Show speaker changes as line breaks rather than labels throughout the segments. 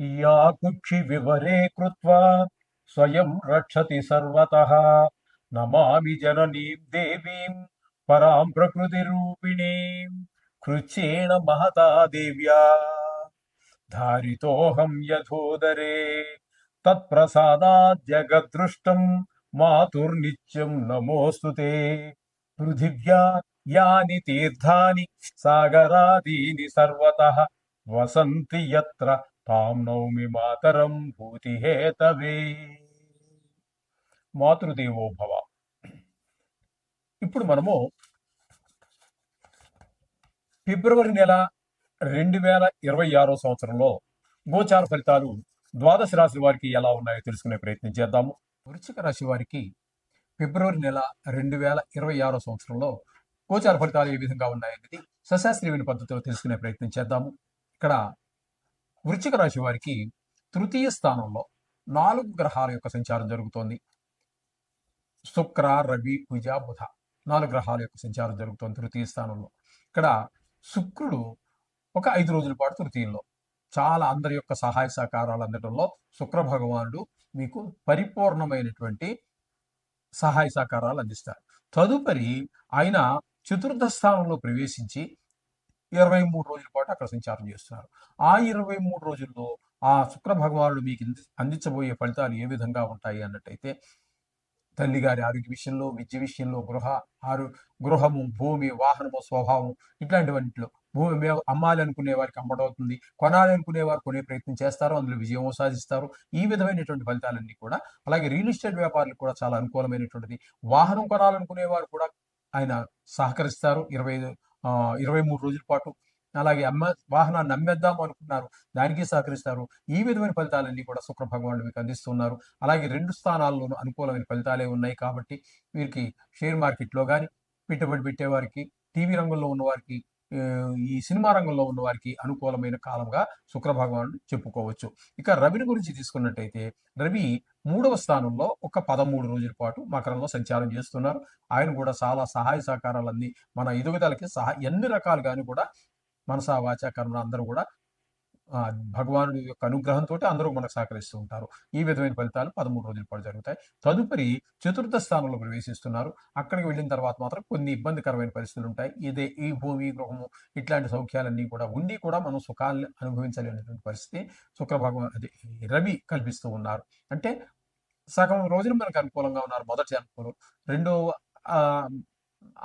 या कुक्षि विवरे कृत्वा स्वयं रक्षति सर्वतः। नमामि जननीं देवीं परां प्रकृतिरूपिणीं। कृच्छ्रेण महता देव्या। धारितोऽहं यथोदरे। तत्प्रसादात् जगद्दृष्टं मातुर्नित्यं नमोऽस्तु ते। पृथिव्या यानि तीर्थानि सागरादीनि सर्वतः। वसन्ति यत्र తాం నౌమి మాతరం భూతిహేతవే మాతృదేవో భవ ఇప్పుడు మనము ఫిబ్రవరి నెల రెండు వేల ఇరవై ఆరో సంవత్సరంలో గోచార ఫలితాలు ద్వాదశ రాశి వారికి ఎలా ఉన్నాయో తెలుసుకునే ప్రయత్నం చేద్దాము. వృశ్చిక రాశి వారికి ఫిబ్రవరి నెల రెండు వేల ఇరవై ఆరో సంవత్సరంలో గోచార ఫలితాలు ఏ విధంగా ఉన్నాయనేది సశాస్త్రీయమైన పద్ధతిలో తెలుసుకునే ప్రయత్నం చేద్దాము. ఇక్కడ వృశ్చిక రాశి వారికి తృతీయ స్థానంలో నాలుగు గ్రహాల యొక్క సంచారం జరుగుతోంది. శుక్ర రవి కుజ బుధ నాలుగు గ్రహాల యొక్క సంచారం జరుగుతోంది తృతీయ స్థానంలో. ఇక్కడ శుక్రుడు ఒక ఐదు రోజుల పాటు తృతీయంలో. చాలా అందరి యొక్క సహాయ సహకారాలు అందడంలో శుక్ర భగవానుడు మీకు పరిపూర్ణమైనటువంటి సహాయ సహకారాలు అందిస్తారు తదుపరి ఆయన చతుర్థ స్థానంలో ప్రవేశించి ఇరవై మూడు రోజుల పాటు అక్కడ సంచారం చేస్తున్నారు. ఆ ఇరవై మూడు రోజుల్లో ఆ శుక్ర భగవానుడు మీకు అందించబోయే ఫలితాలు ఏ విధంగా ఉంటాయి అన్నట్టయితే తల్లిగారి ఆరోగ్య విషయంలో విద్య విషయంలో గృహ ఆరు గృహము భూమి వాహనము స్వభావం ఇట్లాంటివన్నింటిలో భూమి అమ్మాలి అనుకునే వారికి అమ్మడవుతుంది కొనాలి అనుకునే వారు కొనే ప్రయత్నం చేస్తారు. అందులో విజయం సాధిస్తారు. ఈ విధమైనటువంటి ఫలితాలన్నీ కూడా అలాగే రియల్ ఎస్టేట్ వ్యాపారులు కూడా చాలా అనుకూలమైనటువంటిది. వాహనం కొనాలనుకునే వారు కూడా ఆయన సహకరిస్తారు. ఇరవై ఐదు ఇరవై మూడు రోజుల పాటు. అలాగే అమ్మ వాహనాన్ని అమ్మేద్దాం అనుకున్నారు. దానికి సహకరిస్తారు. ఈ విధమైన ఫలితాలన్నీ కూడా శుక్ర భగవానుడు మీకు అందిస్తున్నారు. అలాగే రెండు స్థానాల్లోనూ అనుకూలమైన ఫలితాలే ఉన్నాయి కాబట్టి వీరికి షేర్ మార్కెట్లో కానీ పెట్టుబడి పెట్టేవారికి టీవీ రంగంలో ఉన్నవారికి ఈ సినిమా రంగంలో ఉన్న వారికి అనుకూలమైన కాలంగా శుక్ర భగవానుడు చెప్పుకోవచ్చు. ఇక రవిని గురించి తీసుకున్నట్టయితే రవి మూడవ స్థానంలో ఒక పదమూడు రోజుల పాటు మకరంలో సంచారం చేస్తున్నారు. ఆయన కూడా చాలా సహాయ సహకారాలన్నీ మన ఎదుగుదలకి సహా ఎన్ని రకాలుగాని కూడా మనసా వాచ కర్మ అందరూ కూడా భగవానుడి యొక్క అనుగ్రహంతో అందరూ మనకు సహకరిస్తూ ఉంటారు. ఈ విధమైన ఫలితాలు పదమూడు రోజుల పాటు జరుగుతాయి. తదుపరి చతుర్థ స్థానంలో ప్రవేశిస్తున్నారు. అక్కడికి వెళ్ళిన తర్వాత మాత్రం కొన్ని ఇబ్బందికరమైన పరిస్థితులు ఉంటాయి. ఇదే ఈ భూమి గృహము ఇట్లాంటి సౌఖ్యాలన్నీ కూడా ఉండి కూడా మనం సుఖాలను అనుభవించలేనటువంటి పరిస్థితి. శుక్ర భగవాన్ అది రవి కల్పిస్తూ ఉన్నారు. అంటే సగం రోజులు మనకు అనుకూలంగా ఉన్నారు. మొదటి అనుకూలం. రెండో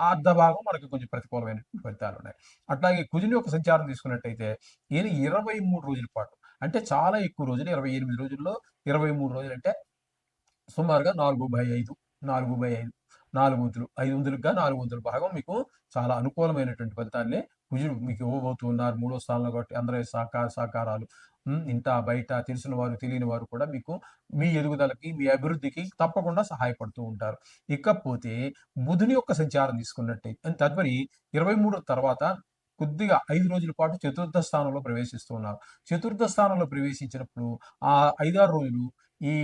అర్ధ భాగం మనకి కొంచెం ప్రతికూలమైన ఫలితాలు ఉన్నాయి. అట్లాగే కుజుని యొక్క సంచారం తీసుకున్నట్టయితే ఈయన ఇరవై మూడు రోజుల పాటు అంటే చాలా ఎక్కువ రోజులు ఇరవై ఎనిమిది రోజుల్లో ఇరవై మూడు రోజులు అంటే సుమారుగా నాలుగు బై ఐదు నాలుగు బై ఐదు నాలుగు వంతులు ఐదు వందలుగా నాలుగు వందల భాగం మీకు చాలా అనుకూలమైనటువంటి ఫలితాన్ని కుజుడు మీకు ఇవ్వబోతున్నారు మూడో స్థానంలో కాబట్టి అందరి సహకార సహకారాలు ఇంత బయట తెలిసిన వారు తెలియని వారు కూడా మీకు మీ ఎదుగుదలకి మీ అభివృద్ధికి తప్పకుండా సహాయపడుతూ ఉంటారు. ఇకపోతే బుధుని యొక్క సంచారం తీసుకున్నట్టయితే తదుపరి ఇరవై మూడు తర్వాత కొద్దిగా ఐదు రోజుల పాటు చతుర్థ స్థానంలో ప్రవేశిస్తున్నారు చతుర్థ స్థానంలో ప్రవేశించినప్పుడు ఆ ఐదారు రోజులు ఈ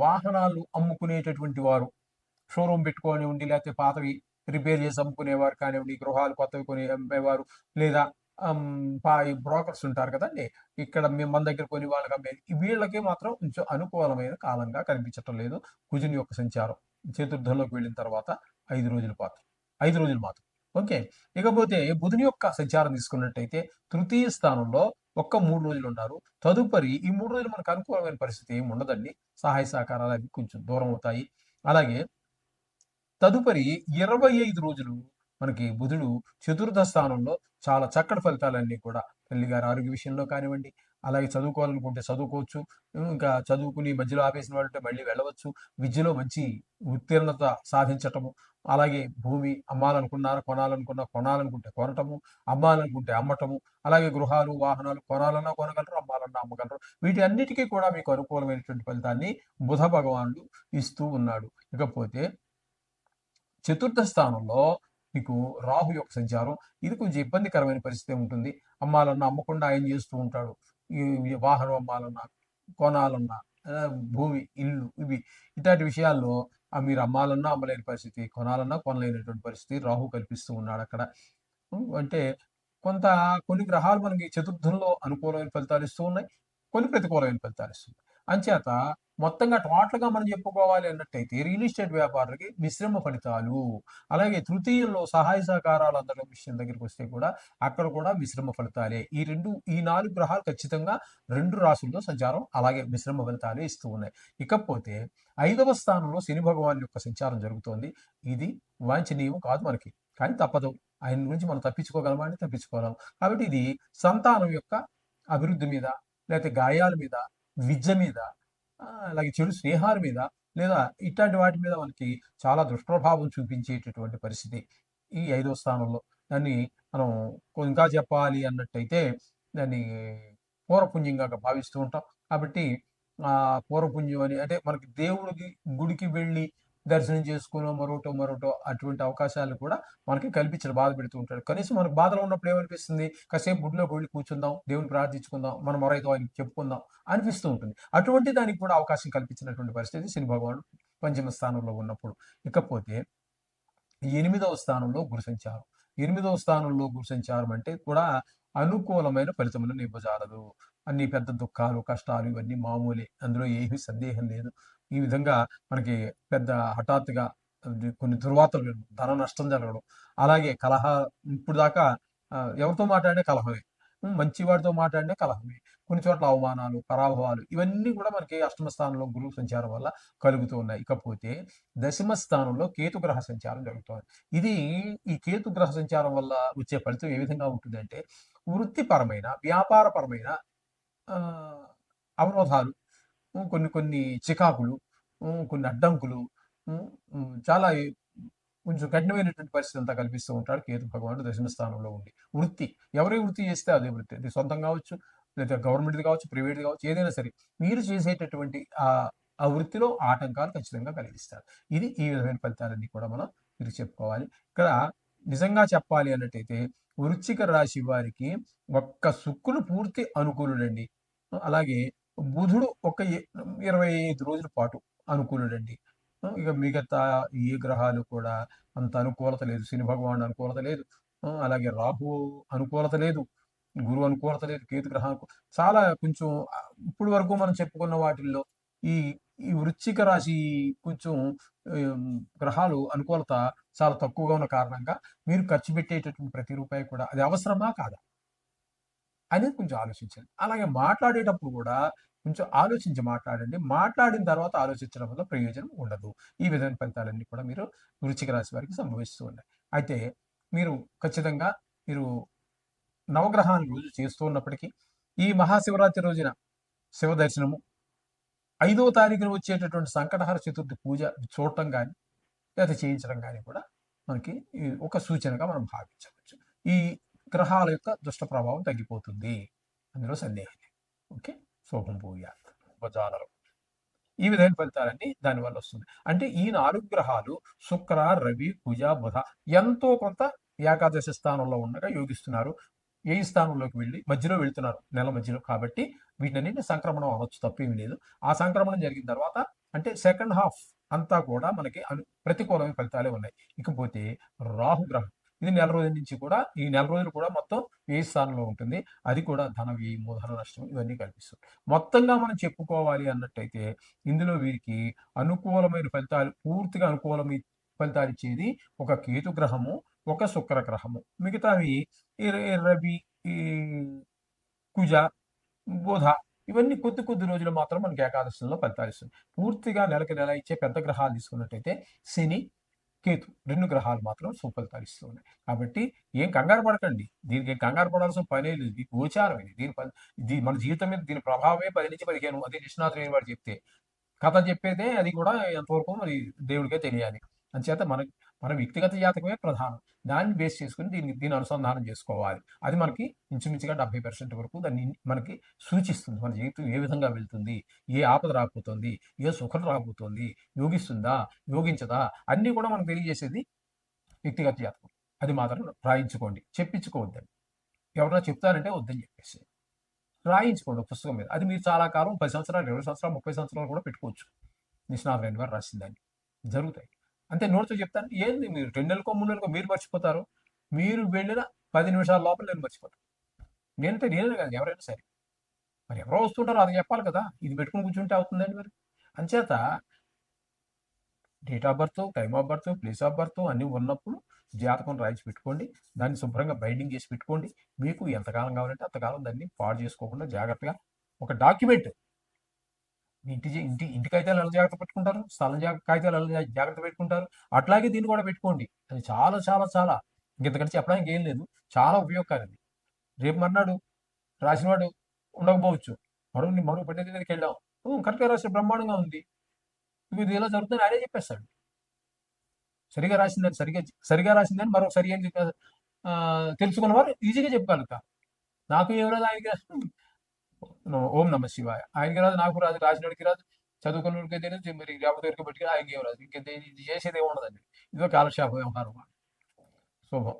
వాహనాలు అమ్ముకునేటటువంటి వారు షోరూమ్ పెట్టుకొని ఉండి లేకపోతే పాతవి రిపేర్ చేసి అమ్ముకునేవారు కానివ్వండి గృహాలు కొత్తవి కొని అమ్మేవారు లేదా ఈ బ్రోకర్స్ ఉంటారు కదండి. ఇక్కడ మేము మన దగ్గర కొని వాళ్ళకి అమ్మేది వీళ్ళకి మాత్రం కొంచెం అనుకూలమైన కాలంగా కనిపించటం లేదు. కుజుని యొక్క సంచారం చతుర్థంలోకి వెళ్ళిన తర్వాత ఐదు రోజుల పాటు ఐదు రోజులు మాత్రం. ఓకే. ఇకపోతే బుధుని యొక్క సంచారం తీసుకున్నట్టయితే తృతీయ స్థానంలో ఒక్క మూడు రోజులు ఉన్నారు తదుపరి ఈ మూడు రోజులు మనకు అనుకూలమైన పరిస్థితి ఏమి ఉండదండి. సహాయ సహకారాలు అవి కొంచెం దూరం అవుతాయి. అలాగే తదుపరి ఇరవై ఐదు రోజులు మనకి బుధుడు చతుర్థ స్థానంలో చాలా చక్కటి ఫలితాలన్నీ కూడా తల్లిగారి ఆరోగ్య విషయంలో కానివ్వండి అలాగే చదువుకోవాలనుకుంటే చదువుకోవచ్చు ఇంకా చదువుకుని మధ్యలో ఆపేసిన వాళ్ళంటే మళ్ళీ వెళ్ళవచ్చు. విద్యలో మంచి ఉత్తీర్ణత సాధించటము అలాగే భూమి అమ్మాలనుకున్నారా కొనాలనుకున్నా కొనాలనుకుంటే కొనటము అమ్మాలనుకుంటే అమ్మటము అలాగే గృహాలు వాహనాలు కొనాలన్నా కొనగలరు అమ్మాలన్నా అమ్మగలరు. వీటి అన్నిటికీ కూడా మీకు అనుకూలమైనటువంటి ఫలితాన్ని బుధ భగవానుడు ఇస్తూ ఉన్నాడు. ఇకపోతే చతుర్థ స్థానంలో మీకు రాహు యొక్క సంచారం ఇది కొంచెం ఇబ్బందికరమైన పరిస్థితి ఉంటుంది. అమ్మాలన్నా అమ్మకుండా ఆయన చేస్తూ ఉంటాడు. ఈ వాహనం అమ్మాలన్నా కొనాలన్నా భూమి ఇల్లు ఇవి ఇట్లాంటి విషయాల్లో మీరు అమ్మాలన్నా అమ్మలేని పరిస్థితి కొనాలన్నా కొనలేనటువంటి పరిస్థితి రాహు కల్పిస్తూ ఉన్నాడు అక్కడ. అంటే కొంత కొన్ని గ్రహాలు మనకి చతుర్థంలో అనుకూలమైన ఫలితాలు ఇస్తూ ఉన్నాయి కొన్ని ప్రతికూలమైన ఫలితాలు ఇస్తున్నాయి అంచేత మొత్తంగా టోటల్గా మనం చెప్పుకోవాలి అన్నట్టయితే రియల్ ఎస్టేట్ వ్యాపారులకి మిశ్రమ ఫలితాలు అలాగే తృతీయంలో సహాయ సహకారాలు అందడం విషయం దగ్గరికి వస్తే కూడా అక్కడ కూడా మిశ్రమ ఫలితాలే. ఈ రెండు ఈ నాలుగు గ్రహాలు ఖచ్చితంగా రెండు రాసుల్లో సంచారం అలాగే మిశ్రమ ఫలితాలే ఇస్తూ ఉన్నాయి. ఇకపోతే ఐదవ స్థానంలో శని భగవాన్ యొక్క సంచారం జరుగుతోంది. ఇది వాంఛనీయం కాదు మనకి కానీ తప్పదు. ఆయన నుంచి మనం తప్పించుకోగలమా అంటే తప్పించుకోగలం కాబట్టి ఇది సంతానం యొక్క అభివృద్ధి మీద లేకపోతే గాయాల మీద విద్య మీద అలాగే చెడు స్నేహాల మీద లేదా ఇట్లాంటి వాటి మీద మనకి చాలా దుష్ప్రభావం చూపించేటటువంటి పరిస్థితి ఈ ఐదో స్థానంలో. దాన్ని మనం ఇంకా చెప్పాలి అన్నట్టయితే దాన్ని పూర్వపుణ్యంగా భావిస్తూ ఉంటాం. కాబట్టి పూర్వపుణ్యం అని అంటే మనకి దేవుడికి గుడికి వెళ్ళి దర్శనం చేసుకునో మరోటో మరోటో అటువంటి అవకాశాలు కూడా మనకి కల్పించడం బాధ పెడుతూ ఉంటాడు కనీసం మనకు బాధలో ఉన్నప్పుడు ఏమనిపిస్తుంది? కాసేపు గుడిలోకి వెళ్ళి కూర్చుందాం దేవుని ప్రార్థించుకుందాం మన మొరైతో ఆయనకి చెప్పుకుందాం అనిపిస్తూ ఉంటుంది. అటువంటి దానికి కూడా అవకాశం కల్పించినటువంటి పరిస్థితి శని భగవానుడు పంచమ స్థానంలో ఉన్నప్పుడు. ఇకపోతే ఎనిమిదవ స్థానంలో గురు సంచారం. ఎనిమిదవ స్థానంలో గురు సంచారం అంటే కూడా అనుకూలమైన ఫలితములను ఇవ్వజాలదు అన్ని పెద్ద దుఃఖాలు కష్టాలు ఇవన్నీ మామూలే. అందులో ఏమీ సందేహం లేదు. ఈ విధంగా మనకి పెద్ద హఠాత్తుగా కొన్ని దుర్వార్తలు వినడం, ధన నష్టం జరగడం అలాగే కలహ ఇప్పుడు దాకా ఎవరితో మాట్లాడినా కలహమే. మంచి వాడితో మాట్లాడినా కలహమే. కొన్ని చోట్ల అవమానాలు పరాభవాలు ఇవన్నీ కూడా మనకి అష్టమ స్థానంలో గురువు సంచారం వల్ల కలుగుతూ ఉన్నాయి. ఇకపోతే దశమ స్థానంలో కేతు గ్రహ సంచారం జరుగుతుంది. ఇది ఈ కేతు గ్రహ సంచారం వల్ల వచ్చే ఫలితం ఏ విధంగా ఉంటుందంటే వృత్తిపరమైన వ్యాపారపరమైన ఆ, అవరోధాలు కొన్ని కొన్ని చికాకులు కొన్ని అడ్డంకులు చాలా కొంచెం కఠినమైనటువంటి పరిస్థితి అంతా కల్పిస్తూ ఉంటాడు కేతు భగవానుడు దశమ స్థానంలో ఉండి. వృత్తి ఎవరే వృత్తి చేస్తే అదే వృత్తి. అది సొంతం కావచ్చు లేదా గవర్నమెంట్ కావచ్చు ప్రైవేట్ కావచ్చు ఏదైనా సరే. మీరు చేసేటటువంటి ఆ ఆ వృత్తిలో ఆటంకాలు ఖచ్చితంగా కలిగిస్తారు. ఇది ఈ విధమైన ఫలితాలన్నీ కూడా మనం మీరు చెప్పుకోవాలి. ఇక్కడ నిజంగా చెప్పాలి అన్నట్టయితే వృచ్చిక రాశి వారికి ఒక్క శుక్రుడు పూర్తి అనుకూలుడండి. అలాగే బుధుడు ఒక ఇరవై ఐదు రోజుల పాటు అనుకూలుడండి. ఇక మిగతా ఏ గ్రహాలు కూడా అంత అనుకూలత లేదు. శని భగవానుడు అనుకూలత లేదు. అలాగే రాహు అనుకూలత లేదు. గురువు అనుకూలత లేదు. కేతు గ్రహం చాలా కొంచెం ఆ, ఇప్పుడు వరకు మనం చెప్పుకున్న వాటిల్లో ఈ ఈ వృశ్చిక రాశి కొంచెం గ్రహాలు అనుకూలత చాలా తక్కువగా ఉన్న కారణంగా మీరు ఖర్చు పెట్టేటటువంటి ప్రతి రూపాయి కూడా అది అవసరమా కాదా? అనేది కొంచెం ఆలోచించండి అలాగే మాట్లాడేటప్పుడు కూడా కొంచెం ఆలోచించి మాట్లాడండి. మాట్లాడిన తర్వాత ఆలోచించడం వల్ల ప్రయోజనం ఉండదు. ఈ విధమైన ఫలితాలన్నీ కూడా మీరు వృశ్చిక రాశి వారికి సంభవిస్తూ ఉన్నాయి. అయితే మీరు ఖచ్చితంగా మీరు నవగ్రహాన్ని రోజు చేస్తూ ఉన్నప్పటికీ ఈ మహాశివరాత్రి రోజున శివ దర్శనము ఐదవ తారీఖున వచ్చేటటువంటి సంకటహర చతుర్థి పూజ చూడటం కానీ లేదా చేయించడం కానీ కూడా మనకి ఒక సూచనగా మనం భావించవచ్చు. ఈ గ్రహాల యొక్క దుష్ట ప్రభావం తగ్గిపోతుంది అందులో సందేహం ఓకే? శోభం భూయాత్ ఉపజాలరం ఈ విధమైన ఫలితాలన్నీ దానివల్ల వస్తుంది. అంటే ఈ నాలుగు గ్రహాలు శుక్ర రవి కుజ బుధ ఎంతో కొంత ఏకాదశి స్థానంలో ఉండగా యోగిస్తున్నారు. ఏ స్థానంలోకి వెళ్ళి? మధ్యలో వెళ్తున్నారు. నెల మధ్యలో కాబట్టి వీటిని సంక్రమణం అనొచ్చు తప్పేమీ లేదు. ఆ సంక్రమణం జరిగిన తర్వాత అంటే సెకండ్ హాఫ్ అంతా కూడా మనకి అను ప్రతికూలమైన ఫలితాలే ఉన్నాయి. ఇకపోతే రాహు గ్రహం ఇది నెల రోజుల నుంచి కూడా ఈ నెల రోజులు కూడా మొత్తం వ్యయ స్థానంలో ఉంటుంది అది కూడా ధన వ్యయం మూలధన నష్టం ఇవన్నీ కల్పిస్తుంది మొత్తంగా మనం చెప్పుకోవాలి అన్నట్టయితే ఇందులో వీరికి అనుకూలమైన ఫలితాలు పూర్తిగా అనుకూలమైన ఫలితాలు ఇచ్చేది ఒక కేతు గ్రహము ఒక శుక్ర గ్రహము. మిగతావి రవి ఈ కుజ బుధ ఇవన్నీ కొద్ది కొద్ది రోజులు మాత్రం మనకి ఏకాదశంలో ఫలితాలు ఇస్తుంది పూర్తిగా నెలకి నెల ఇచ్చే పెద్ద గ్రహాలు తీసుకున్నట్టయితే శని కేతు రెండు గ్రహాలు మాత్రం సుఫలితాలు ఇస్తూ ఉన్నాయి. కాబట్టి ఏం కంగారు పడకండి. దీనికి ఏం కంగారు పడాల్సిన పనే లేదు. ఇది గోచారం ఇది. దీని పని మన జీవితం మీద దీని ప్రభావమే పది నుంచి పదిహేను అది నిష్ణాతులు వాడు చెప్తే కథ చెప్పేదే అది కూడా ఎంతవరకు మరి దేవుడికే తెలియాలి. అంచేత మనకి మన వ్యక్తిగత జాతకమే ప్రధానం. దాన్ని బేస్ చేసుకుని దీన్ని దీన్ని అనుసంధానం చేసుకోవాలి. అది మనకి ఇంచుమించుగా డెబ్బై పర్సెంట్ వరకు దాన్ని మనకి సూచిస్తుంది. మన జీవితం ఏ విధంగా వెళ్తుంది? ఏ ఆపద రాబోతుంది? ఏ సుఖం రాబోతుంది? యోగిస్తుందా? యోగించదా? అన్నీ కూడా మనకు తెలియజేసేది వ్యక్తిగత జాతకం. అది మాత్రం రాయించుకోండి. చెప్పించుకోవద్దండి. ఎవరైనా చెప్తారంటే వద్దని చెప్పేసి. రాయించుకోండి పుస్తకం మీద. అది మీరు చాలా కాలం పది సంవత్సరాలు ఇరవై సంవత్సరాలు ముప్పై సంవత్సరాలు కూడా పెట్టుకోవచ్చు. నిష్ణాథ్ రెడ్డి గారు రాసిందని. జరుగుతాయి. అంతే నోట్స్ చెప్తాను. ఏంది మీరు రెండు నెలలకో మూడు నెలలకో మీరు మర్చిపోతారు? మీరు వెళ్ళిన పది నిమిషాల లోపల నేను మర్చిపోతాను నేనంటే నేనే కాదు ఎవరైనా సరే. మరి ఎవరో వస్తుంటారో అది చెప్పాలి కదా. ఇది పెట్టుకుని కూర్చుంటే అవుతుందండి మరి. అంచేత date of birth time of birth place of birth అన్నీ ఉన్నప్పుడు జాతకం రాయించి పెట్టుకోండి. దాన్ని శుభ్రంగా బైండింగ్ చేసి పెట్టుకోండి. మీకు ఎంతకాలం కావాలంటే అంతకాలం దాన్ని పాడు చేసుకోకుండా జాగ్రత్తగా ఒక డాక్యుమెంట్ మీ ఇంటి ఇంటి ఇంటి కాగితాలు ఎలా జాగ్రత్త పెట్టుకుంటారు? స్థలం కాగితాలు ఎలా జాగ్రత్త పెట్టుకుంటారు? అట్లాగే దీన్ని కూడా పెట్టుకోండి. అది చాలా చాలా చాలా. ఇంకెంతకంటే చెప్పడానికి ఏం లేదు. చాలా ఉపయోగకారి రేపు మర్నాడు రాసినవాడు ఉండకపోవచ్చు. మరో మరో పండిత దగ్గరికి వెళ్ళాం కరెక్ట్గా రాసిన బ్రహ్మాండంగా ఉంది. ఇవి ఇది ఎలా జరుగుతుందని ఆయనే చెప్పేస్తాడు. సరిగా రాసిందని సరిగా సరిగా రాసిందని మరో సరి అని తెలుసుకున్నవారు ఈజీగా చెప్పగలుగుతారు నాకు ఏమైనా ఆయనకి ఓం నమ శివాయ. ఆయనకి రాదు నాకు రాదు రాసినోడికి రాదు చదువుకున్నోడికి తెలియదు మరి లేకపోతే పెట్టుకుని ఆయనకి ఏం రాదు. ఇంకేం చేసేది ఏమి ఉండదండి. ఇదో కాలక్షేప వ్యవహారం. శుభం.